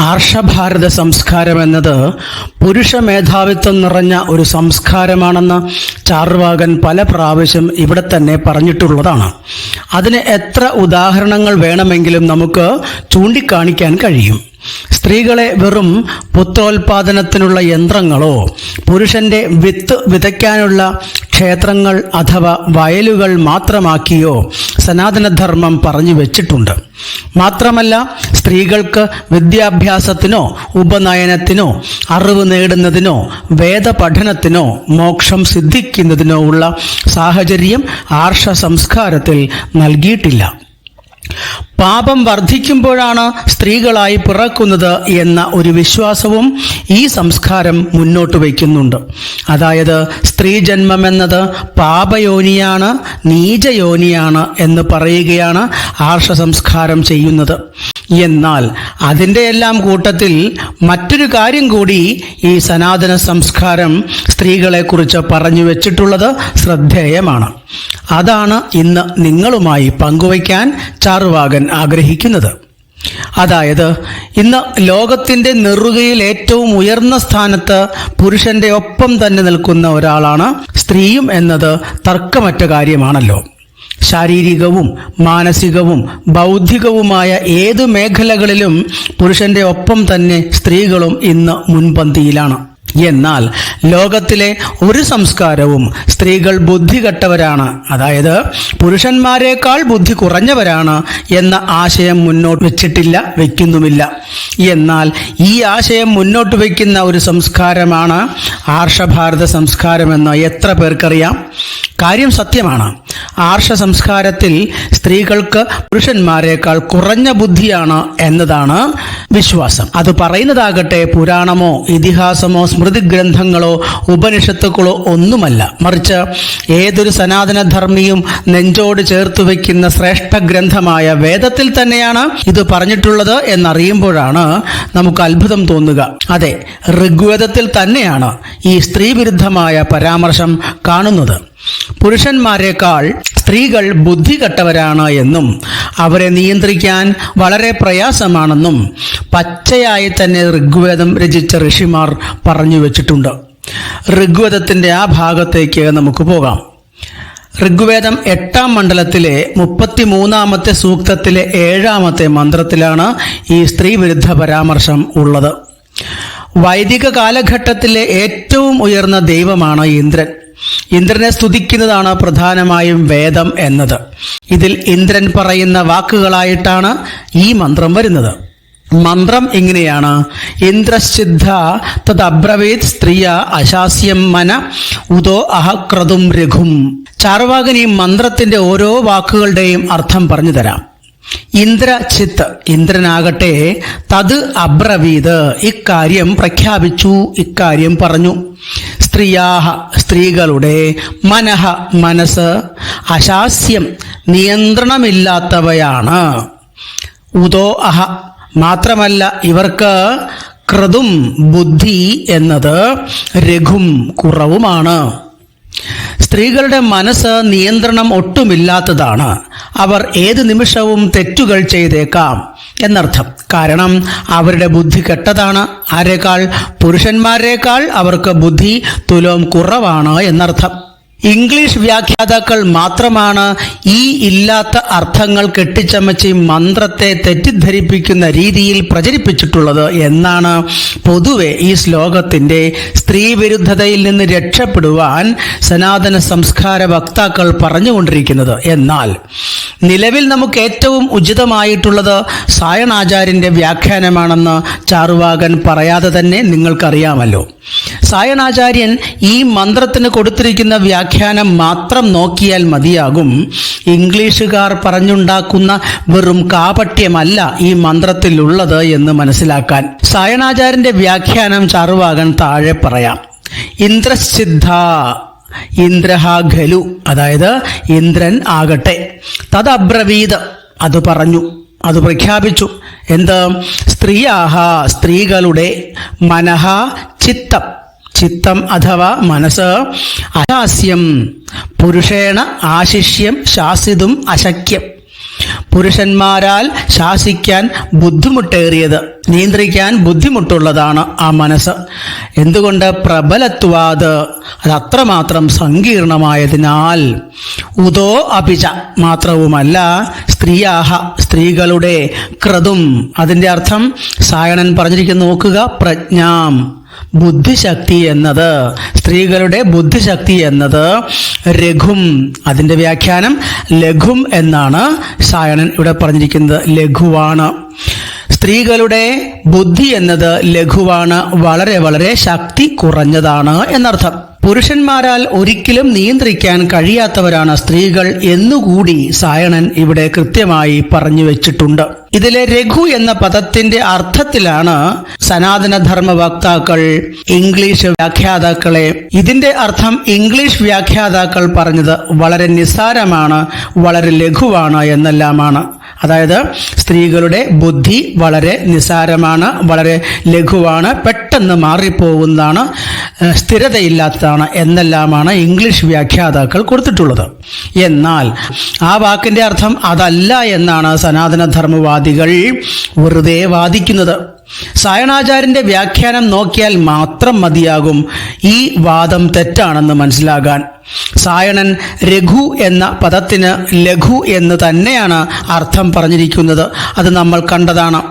ആർഷഭാരത സംസ്കാരം എന്നത് പുരുഷ മേധാവിത്വം നിറഞ്ഞ ഒരു സംസ്കാരമാണെന്ന് ചാർവാകൻ പല പ്രാവശ്യം ഇവിടെ തന്നെ പറഞ്ഞിട്ടുള്ളതാണ്. അതിന് എത്ര ഉദാഹരണങ്ങൾ വേണമെങ്കിലും നമുക്ക് ചൂണ്ടിക്കാണിക്കാൻ കഴിയും. സ്ത്രീകളെ വെറും പുത്രോൽപാദനത്തിനുള്ള യന്ത്രങ്ങളോ പുരുഷന്റെ വിത്ത് വിതയ്ക്കാനുള്ള ക്ഷേത്രങ്ങൾ അഥവാ വയലുകൾ മാത്രമാക്കിയോ സനാതനധർമ്മം പറഞ്ഞു വെച്ചിട്ടുണ്ട്. മാത്രമല്ല സ്ത്രീകൾക്ക് വിദ്യാഭ്യാസത്തിനോ ഉപനയനത്തിനോ അറിവ് നേടുന്നതിനോ വേദപഠനത്തിനോ മോക്ഷം സിദ്ധിക്കുന്നതിനോ ഉള്ള സാഹചര്യം ആർഷ സംസ്കാരത്തിൽ നൽകിയിട്ടില്ല. പാപം വർദ്ധിക്കുമ്പോഴാണ് സ്ത്രീകളായി പിറക്കുന്നത് എന്ന ഒരു വിശ്വാസവും ഈ സംസ്കാരം മുന്നോട്ട് വയ്ക്കുന്നുണ്ട്. അതായത് സ്ത്രീ ജന്മം എന്നത് പാപയോനിയാണ് നീചയോനിയാണ് എന്ന് പറയുകയാണ് ആർഷ സംസ്കാരം ചെയ്യുന്നത്. എന്നാൽ അതിന്റെ എല്ലാം കൂട്ടത്തിൽ മറ്റൊരു കാര്യം കൂടി ഈ സനാതന സംസ്കാരം സ്ത്രീകളെക്കുറിച്ച് പറഞ്ഞു വെച്ചിട്ടുള്ളത് ശ്രദ്ധേയമാണ്. അതാണ് ഇന്ന് നിങ്ങളുമായി പങ്കുവയ്ക്കാൻ ചാറുവാകൻ ആഗ്രഹിക്കുന്നത്. അതായത് ഇന്ന് ലോകത്തിന്റെ നെറുകയിൽ ഏറ്റവും ഉയർന്ന സ്ഥാനത്ത് പുരുഷന്റെ ഒപ്പം തന്നെ നിൽക്കുന്ന ഒരാളാണ് സ്ത്രീയും എന്നത് തർക്കമറ്റ കാര്യമാണല്ലോ. ശാരീരികവും മാനസികവും ബൗദ്ധികവുമായ ഏതു മേഖലകളിലും പുരുഷന്റെ ഒപ്പം തന്നെ സ്ത്രീകളും ഇന്ന് മുൻപന്തിയിലാണ്. എന്നാൽ ലോകത്തിലെ ഒരു സംസ്കാരവും സ്ത്രീകൾ ബുദ്ധി കെട്ടവരാണ് അതായത് പുരുഷന്മാരെക്കാൾ ബുദ്ധി കുറഞ്ഞവരാണ് എന്ന ആശയം മുന്നോട്ട് വെച്ചിട്ടില്ല വെക്കുന്നുമില്ല. എന്നാൽ ഈ ആശയം മുന്നോട്ട് വയ്ക്കുന്ന ഒരു സംസ്കാരമാണ് ആർഷഭാരത സംസ്കാരമെന്ന് എത്ര പേർക്കറിയാം? കാര്യം സത്യമാണ്. ആർഷ സംസ്കാരത്തിൽ സ്ത്രീകൾക്ക് പുരുഷന്മാരെക്കാൾ കുറഞ്ഞ ബുദ്ധിയാണ് എന്നതാണ് വിശ്വാസം. അത് പറയുന്നതാകട്ടെ പുരാണമോ ഇതിഹാസമോ സ്മൃതി ഗ്രന്ഥങ്ങളോ ഉപനിഷത്തുക്കളോ ഒന്നുമല്ല. മറിച്ച് ഏതൊരു സനാതനധർമ്മിയും നെഞ്ചോട് ചേർത്തു വയ്ക്കുന്ന ശ്രേഷ്ഠ ഗ്രന്ഥമായ വേദത്തിൽ തന്നെയാണ് ഇത് പറഞ്ഞിട്ടുള്ളത് എന്നറിയുമ്പോഴാണ് നമുക്ക് അത്ഭുതം തോന്നുക. അതെ ഋഗ്വേദത്തിൽ തന്നെയാണ് ഈ സ്ത്രീവിരുദ്ധമായ പരാമർശം കാണുന്നത്. പുരുഷന്മാരെക്കാൾ സ്ത്രീകൾ ബുദ്ധി കെട്ടവരാണ് എന്നും അവരെ നിയന്ത്രിക്കാൻ വളരെ പ്രയാസമാണെന്നും പച്ചയായി തന്നെ ഋഗ്വേദം രചിച്ച ഋഷിമാർ പറഞ്ഞു വെച്ചിട്ടുണ്ട്. ഋഗ്വേദത്തിന്റെ ആ ഭാഗത്തേക്ക് നമുക്ക് പോകാം. ഋഗ്വേദം എട്ടാം മണ്ഡലത്തിലെ മുപ്പത്തിമൂന്നാമത്തെ സൂക്തത്തിലെ ഏഴാമത്തെ മന്ത്രത്തിലാണ് ഈ സ്ത്രീവിരുദ്ധ പരാമർശം ഉള്ളത്. വൈദിക കാലഘട്ടത്തിലെ ഏറ്റവും ഉയർന്ന ദൈവമാണ് ഇന്ദ്രൻ. ഇന്ദ്രനെ സ്തുതിക്കുന്നതാണ് പ്രധാനമായും വേദം എന്നത്. ഇതിൽ ഇന്ദ്രൻ പറയുന്ന വാക്കുകളായിട്ടാണ് ഈ മന്ത്രം വരുന്നത്. മന്ത്രം ഇങ്ങനെയാണ്. ഇന്ദ്രസിദ്ധ തദ്ബ്രവീത് സ്ത്രീയ അശാസ്യം മന ഉദോ അഹക്രതും രഘും. ഈ മന്ത്രത്തിന്റെ ഓരോ വാക്കുകളുടെയും അർത്ഥം പറഞ്ഞു തരാം. ഇന്ദ്ര ചിത്ത് ഇന്ദ്രനാകട്ടെ തത് അബ്രവീത് ഇക്കാര്യം പ്രഖ്യാപിച്ചു ഇക്കാര്യം പറഞ്ഞു. സ്ത്രീയാഹ സ്ത്രീകളുടെ മനഃ മനസ്സ് അശാസ്യം നിയന്ത്രണമില്ലാത്തവയാണ്. ഉദോ അഹ മാത്രമല്ല ഇവർക്ക് ക്രതും ബുദ്ധി എന്നത് രഘും കുറവുമാണ്. സ്ത്രീകളുടെ മനസ്സ് നിയന്ത്രണം ഒട്ടുമില്ലാത്തതാണ്. അവർ ഏത് നിമിഷവും തെറ്റുകൾ ചെയ്തേക്കാം എന്നർത്ഥം. കാരണം അവരുടെ ബുദ്ധി കെട്ടതാണ്. ആരേക്കാൾ? പുരുഷന്മാരേക്കാൾ അവർക്ക് ബുദ്ധി തുലോം കുറവാണ് എന്നർത്ഥം. ഇംഗ്ലീഷ് വ്യാഖ്യാതാക്കൾ മാത്രമാണ് ഈ ഇല്ലാത്ത അർത്ഥങ്ങൾ കെട്ടിച്ചമച്ച് മന്ത്രത്തെ തെറ്റിദ്ധരിപ്പിക്കുന്ന രീതിയിൽ പ്രചരിപ്പിച്ചിട്ടുള്ളത് എന്നാണ് പൊതുവെ ഈ ശ്ലോകത്തിന്റെ സ്ത്രീവിരുദ്ധതയിൽ നിന്ന് രക്ഷപ്പെടുവാൻ സനാതന സംസ്കാര വക്താക്കൾ പറഞ്ഞുകൊണ്ടിരിക്കുന്നത്. എന്നാൽ നിലവിൽ നമുക്ക് ഏറ്റവും ഉചിതമായിട്ടുള്ളത് സായണാചാര്യന്റെ വ്യാഖ്യാനമാണെന്ന് ചാറുവാകൻ പറയാതെ തന്നെ നിങ്ങൾക്കറിയാമല്ലോ. സായണാചാര്യൻ ഈ മന്ത്രത്തിന് കൊടുത്തിരിക്കുന്ന വ്യാഖ്യാനം മാത്രം നോക്കിയാൽ മതിയാകും. ഇംഗ്ലീഷുകാർ പറഞ്ഞുണ്ടാക്കുന്ന വെറും കാപട്യമല്ല ഈ മന്ത്രത്തിലുള്ളത് എന്ന് മനസ്സിലാക്കാൻ. സായണാചാര്യന്റെ വ്യാഖ്യാനം ചാറുവാകൻ താഴെ പറയാം. ഇന്ദ്രസിദ്ധ ഇന്ദ്രഹാഖലു അതായത് ഇന്ദ്രൻ ആകട്ടെ. തദബ്രവീത് അത് പറഞ്ഞു അത് പ്രഖ്യാപിച്ചു. എന്ത്? സ്ത്രീയാഹ സ്ത്രീകളുടെ മനഃ ചിത്തം. ചിത്തം അഥവാ മനസ്സ് അശാസ്യം. പുരുഷേണ ആശിഷ്യം ശാസിതും അശക്യം. പുരുഷന്മാരാൽ ശാസിക്കാൻ ബുദ്ധിമുട്ടേറിയത് നിയന്ത്രിക്കാൻ ബുദ്ധിമുട്ടുള്ളതാണ് ആ മനസ്സ്. എന്തുകൊണ്ട് പ്രബലത്വാത്? അത് അത്രമാത്രം സങ്കീർണമായതിനാൽ ഉദോ അപിച മാത്രവുമല്ല സ്ത്രീയാഹ സ്ത്രീകളുടെ ക്രതും. അതിന്റെ അർത്ഥം സായണൻ പറഞ്ഞിരിക്കുന്നു നോക്കുക പ്രജ്ഞാം. ബുദ്ധിശക്തി എന്നത് സ്ത്രീകളുടെ ബുദ്ധിശക്തി എന്നത് രഘും അതിന്റെ വ്യാഖ്യാനം ലഘും എന്നാണ് സായണൻ ഇവിടെ പറഞ്ഞിരിക്കുന്നത്. ലഘുവാണ്. സ്ത്രീകളുടെ ബുദ്ധി എന്നത് ലഘുവാണ് വളരെ വളരെ ശക്തി കുറഞ്ഞതാണ് എന്നർത്ഥം. പുരുഷന്മാരാൽ ഒരിക്കലും നിയന്ത്രിക്കാൻ കഴിയാത്തവരാണ് സ്ത്രീകൾ എന്നുകൂടി സായണൻ ഇവിടെ കൃത്യമായി പറഞ്ഞു വെച്ചിട്ടുണ്ട്. ഇതിലെ രഘു എന്ന പദത്തിന്റെ അർത്ഥത്തിലാണ് സനാതനധർമ്മ വക്താക്കൾ ഇംഗ്ലീഷ് വ്യാഖ്യാതാക്കളെ ഇതിന്റെ അർത്ഥം ഇംഗ്ലീഷ് വ്യാഖ്യാതാക്കൾ പറഞ്ഞത് വളരെ നിസ്സാരമാണ് വളരെ ലഘുവാണ് എന്നെല്ലാമാണ്. അതായത് സ്ത്രീകളുടെ ബുദ്ധി വളരെ നിസാരമാണ് വളരെ ലഘുവാണ് പെട്ടെന്ന് മാറിപ്പോകുന്നതാണ് സ്ഥിരതയില്ലാത്തതാണ് എന്നെല്ലാമാണ് ഇംഗ്ലീഷ് വ്യാഖ്യാതാക്കൾ കൊടുത്തിട്ടുള്ളത്. എന്നാൽ ആ വാക്കിന്റെ അർത്ഥം അതല്ല എന്നാണ് സനാതനധർമ്മവാദികൾ വെറുതെ വാദിക്കുന്നത്. സായണാചാര്യന്റെ വ്യാഖ്യാനം നോക്കിയാൽ മാത്രം മതിയാകും. ഈ വാദം തെറ്റാണെന്ന് മനസ്സിലാകാൻ. സായണൻ രഘു എന്ന പദത്തിന് ലഘു എന്ന് തന്നെയാണ് അർത്ഥം പറഞ്ഞിരിക്കുന്നത്. അത് നമ്മൾ കണ്ടതാണ്.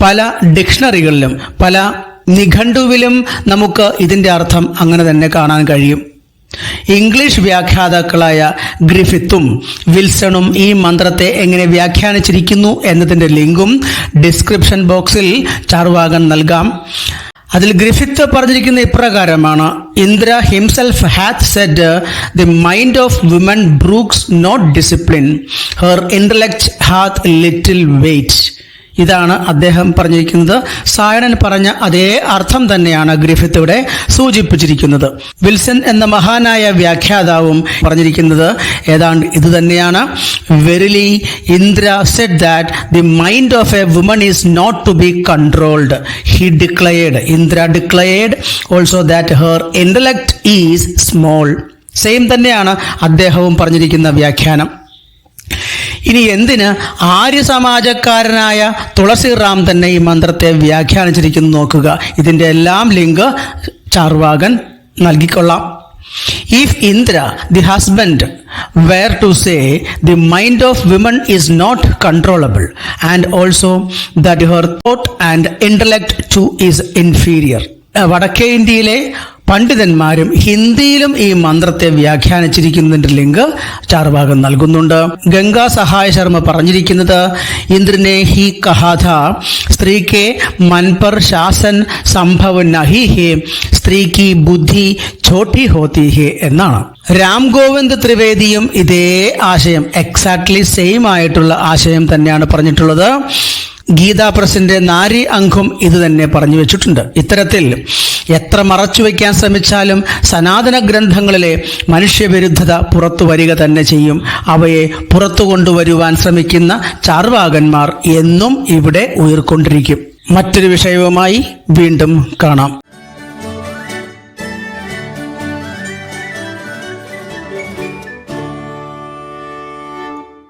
പല ഡിക്ഷണറികളിലും പല നിഘണ്ടുവിലും നമുക്ക് ഇതിന്റെ അർത്ഥം അങ്ങനെ തന്നെ കാണാൻ കഴിയും. ഇംഗ്ലീഷ് വ്യാഖ്യാതാക്കളായ ഗ്രിഫിത്തും വിൽസണും ഈ മന്ത്രത്തെ എങ്ങനെ വ്യാഖ്യാനിച്ചിരിക്കുന്നു എന്നതിന്റെ ലിങ്കും ഡിസ്ക്രിപ്ഷൻ ബോക്സിൽ ചാർവാകൻ നൽകാം. അതിൽ ഗ്രിഫിത്ത് പറഞ്ഞിരിക്കുന്ന ഇപ്രകാരമാണ് Indra himself hath set the mind of women brooks not discipline her intellect hath little weight ഇതാണ് അദ്ദേഹം പറഞ്ഞിരിക്കുന്നത്. സായണൻ പറഞ്ഞ അതേ അർത്ഥം തന്നെയാണ് ഗ്രിഫിത്ത് ഇവിടെ സൂചിപ്പിച്ചിരിക്കുന്നത്. വിൽസൺ എന്ന മഹാനായ വ്യാഖ്യാതാവും പറഞ്ഞിരിക്കുന്നത് ഏതാണ്ട് ഇത് തന്നെയാണ്. Verily Indra said that the mind of a woman is not to be controlled he declared Indra declared also that her intellect is small same തന്നെയാണ് അദ്ദേഹവും പറഞ്ഞിരിക്കുന്ന വ്യാഖ്യാനം. ഇനി എന്തിന് ആര്യ സമാജക്കാരനായ തുളസി റാം തന്നെ ഈ മന്ത്രത്തെ വ്യാഖ്യാനിച്ചിരിക്കുന്നു നോക്കുക. ഇതിന്റെ എല്ലാം ലിങ്ക് ചാർവാകൻ നൽകിക്കൊള്ളാം. If Indra the husband were to say the mind of women is not controllable and also that her thought and intellect too is inferior വടക്കേ ഇന്ത്യയിലെ പണ്ഡിതന്മാരും ഹിന്ദിയിലും ഈ മന്ത്രത്തെ വ്യാഖ്യാനിച്ചിരിക്കുന്നതിന്റെ ലിങ്ക് ചാർവാകം നൽകുന്നുണ്ട്. ഗംഗാ സഹായ ശർമ്മ പറഞ്ഞിരിക്കുന്നത് ഇന്ദ്രനെ ഹി കഹാഥ സ്ത്രീക്ക് മൻപർ ശാസൻ സംഭവ നഹി ഹേ സ്ത്രീക്ക് ബുദ്ധി ഛോട്ടി ഹോത്തി ഹേ എന്നാണ്. രാം ഗോവിന്ദ് ത്രിവേദിയും ഇതേ ആശയം എക്സാക്ട്ലി സെയിം ആയിട്ടുള്ള ആശയം തന്നെയാണ് പറഞ്ഞിട്ടുള്ളത്. ഗീതാ പ്രസിന്റെ നാരി അംഗം ഇത് തന്നെ പറഞ്ഞു വെച്ചിട്ടുണ്ട്. ഇത്തരത്തിൽ എത്ര മറച്ചു വയ്ക്കാൻ ശ്രമിച്ചാലും സനാതന ഗ്രന്ഥങ്ങളിലെ മനുഷ്യവിരുദ്ധത പുറത്തു വരിക തന്നെ ചെയ്യും. അവയെ പുറത്തു കൊണ്ടുവരുവാൻ ശ്രമിക്കുന്ന ചാർവാകന്മാർ എന്നും ഇവിടെ ഉയർക്കൊണ്ടിരിക്കും. മറ്റൊരു വിഷയവുമായി വീണ്ടും കാണാം.